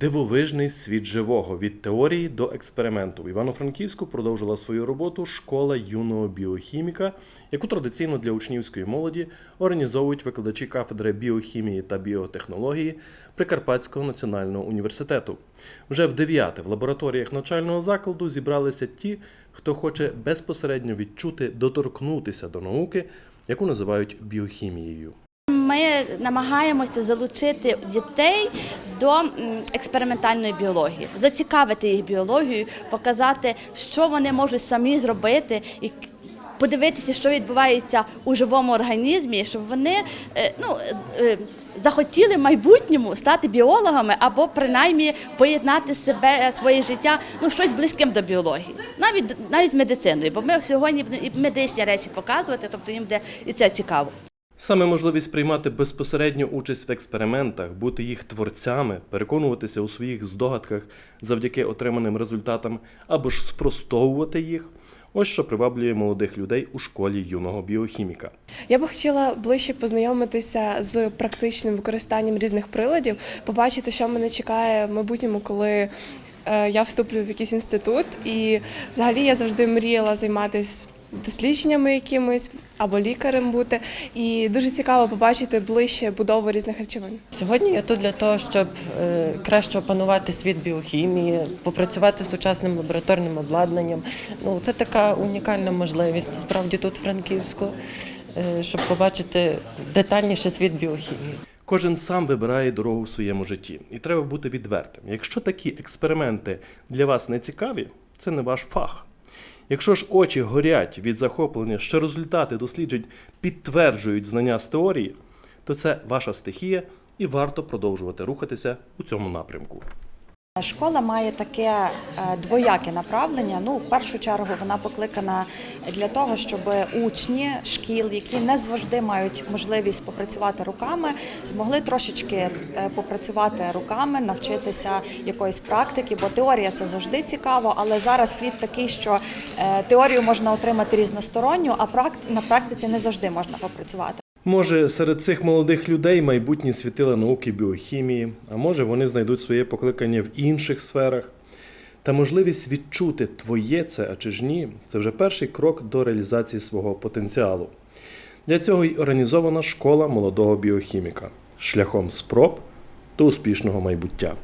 Дивовижний світ живого від теорії до експерименту. В Івано-Франківську продовжила свою роботу школа юного біохіміка, яку традиційно для учнівської молоді організовують викладачі кафедри біохімії та біотехнології Прикарпатського національного університету. Вже в дев'яте в лабораторіях навчального закладу зібралися ті, хто хоче безпосередньо відчути, доторкнутися до науки, яку називають біохімією. Ми намагаємося залучити дітей до експериментальної біології, зацікавити їх біологією, показати, що вони можуть самі зробити, і подивитися, що відбувається у живому організмі, щоб вони е, ну, е, захотіли в майбутньому стати біологами або принаймні поєднати себе своє життя ну щось близьким до біології, навіть навіть з медициною, бо ми сьогодні і медичні речі показувати, тобто їм буде і це цікаво. Саме можливість приймати безпосередню участь в експериментах, бути їх творцями, переконуватися у своїх здогадках завдяки отриманим результатам або ж спростовувати їх. Ось що приваблює молодих людей у школі юного біохіміка. Я би хотіла ближче познайомитися з практичним використанням різних приладів, побачити, що мене чекає в майбутньому, коли е, я вступлю в якийсь інститут. І взагалі я завжди мріяла займатися дослідженнями якимись або лікарем бути. І дуже цікаво побачити ближче будову різних речовин. Сьогодні я тут для того, щоб е, краще опанувати світ біохімії, попрацювати з сучасним лабораторним обладнанням. Ну, це така унікальна можливість справді тут, в Франківську, е, щоб побачити детальніше світ біохімії. Кожен сам вибирає дорогу в своєму житті, і треба бути відвертим. Якщо такі експерименти для вас не цікаві, це не ваш фах. Якщо ж очі горять від захоплення, що результати досліджень підтверджують знання з теорії, то це ваша стихія і варто продовжувати рухатися у цьому напрямку. Школа має таке е, двояке направлення. Ну, в першу чергу, вона покликана для того, щоб учні шкіл, які не завжди мають можливість попрацювати руками, змогли трошечки е, попрацювати руками, навчитися якоїсь практики, бо теорія це завжди цікаво, але зараз світ такий, що е, теорію можна отримати різносторонню, а на практиці не завжди можна попрацювати. Може, серед цих молодих людей майбутні світила науки біохімії, а може вони знайдуть своє покликання в інших сферах. Та можливість відчути твоє це, а чи ж ні, це вже перший крок до реалізації свого потенціалу. Для цього й організована школа молодого біохіміка шляхом спроб до успішного майбуття.